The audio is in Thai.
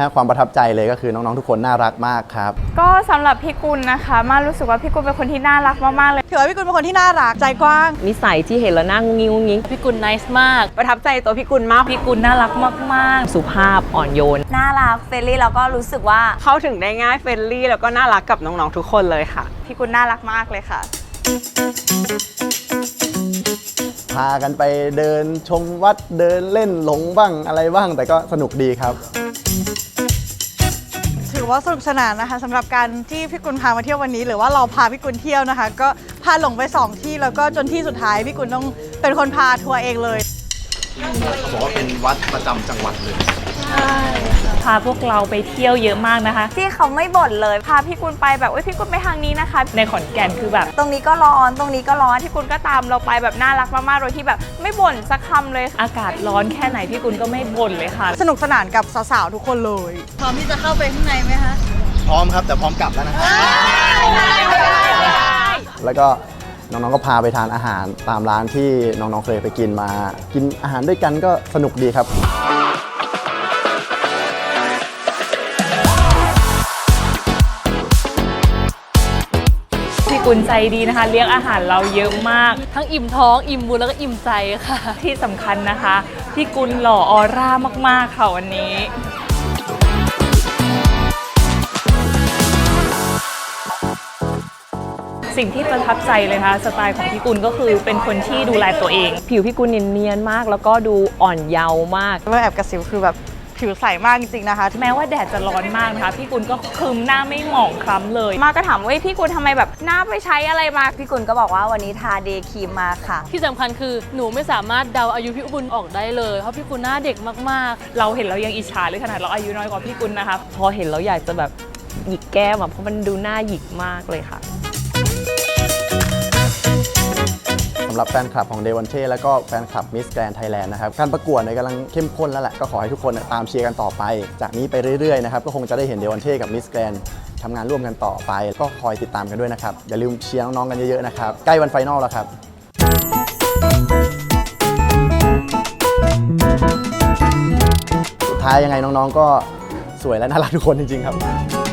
ฮะความประทับใจเลยก็คือน้องๆทุกคนน่ารักมากครับ ก็สำหรับพี่กุลนะคะ มารู้สึกว่าพี่กุลเป็นคนที่น่ารักมากๆเลยถือว่าพี่กุลเป็นคนที่น่ารักใจกว้าง นิสัยที่เห็นแล้วน่างุ้งงิ้งงุ้งงิ้งพี่กุลไนส์มาก ประทับใจตัวพี่กุลมาก พี่กุลน่ารักมากสุภาพอ่อนโยน น่ารักเฟรนลี่แล้วก็รู้สึกว่าเข้าถึงได้ง่ายเฟรนลี่แล้วก็น่ารักกับน้องๆทุกคนเลยค่ะ พี่กุลน่ารักมากเลยค่ะพากันไปเดินชมวัดเดินเล่นหลงบ้างอะไรบ้างแต่ก็สนุกดีครับ ถือว่าสนุกสนานนะคะสำหรับการที่พี่กุลพามาเที่ยววันนี้ หรือว่าเราพาพี่กุลเที่ยวนะคะ ก็พาหลงไปสองที่แล้วก็จนที่สุดท้ายพี่กุลต้องเป็นคนพาทัวร์เองเลยบอกว่าเป็นวัดประจำจังหวัดเลยๆ พาพวกเราไปเที่ยวเยอะมากนะคะ ที่เขาไม่บ่นเลยพาพี่กุลไปแบบเอ้ยพี่กุลไปทางนี้นะคะ ในขอนแก่นคือแบบ ตรงนี้ก็ร้อนตรงนี้ก็ร้อนพี่กุลก็ตามเราไปแบบน่ารักมากๆโดยที่แบบ ไม่บ่นสักคำเลยอากาศร้อนแค่ไหนพี่กุลก็ไม่บ่นเลยค่ะ สนุกสนานกับสาวๆทุกคนเลยพร้อมที่จะเข้าไปข้างในไหมคะพร้อมครับแต่พร้อมกลับแล้วนะครับแล้วก็น้องๆ ก็พาไปทานอาหารตามร้านที่น้องๆ เคยไปกินมา กินอาหารด้วยกันก็สนุกดีครับ พี่กุลใจดีนะคะ เลี้ยงอาหารเราเยอะมาก ทั้งอิ่มท้องอิ่มบุญแล้วก็อิ่มใจค่ะ ที่สำคัญนะคะ พี่กุลหล่อออร่ามากๆค่ะวันนี้สิ่งที่ประทับใจเลยนะคะสไตล์ของพี่กุลก็คือเป็นคนที่ดูแลตัวเอง ผิวพี่กุลเนียนๆมาก แล้วก็ดูอ่อนเยาว์มากว่าแอบกระซิบคือแบบ ผิวใสมากจริงๆนะคะ แม้ว่าแดดจะร้อนมากนะคะ พี่กุลก็คลึมหน้าไม่หมองคล้ำเลย มาก็ถามว่าเฮ้ยพี่กุลทำไมแบบหน้าไปใช้อะไรมา พี่กุลก็บอกว่าวันนี้ทาเดย์ครีมมาค่ะ ที่สำคัญคือหนูไม่สามารถเดาอายุพี่กุลออกได้เลยเพราะพี่กุลหน้าเด็กมากๆ เราเห็นเรายังอิจฉาเลยขนาดเราอายุน้อยกว่าพี่กุลนะคะ พอเห็นแล้วอยากจะแบบหยิกแก้มอะเพราะมันดูหน้าหยิกมากเลยค่ะสำหรับแฟนคลับของเดวันเช่แล้วก็แฟนคลับมิสแกรนไทยแลนด์นะครับการประกวดเนี่ยกำลังเข้มข้นแล้วแหละก็ขอให้ทุกคนเนี่ยตามเชียร์กันต่อไป จากนี้ไปเรื่อยๆนะครับก็คงจะได้เห็นเดวันเช่กับมิสแกรนทำงานร่วมกันต่อไป ก็คอยติดตามกันด้วยนะครับอย่าลืมเชียร์น้องๆกันเยอะๆนะครับใกล้วันไฟนอลแล้วครับ สุดท้ายยังไงน้องๆก็สวยและน่ารักทุกคนจริงๆครับ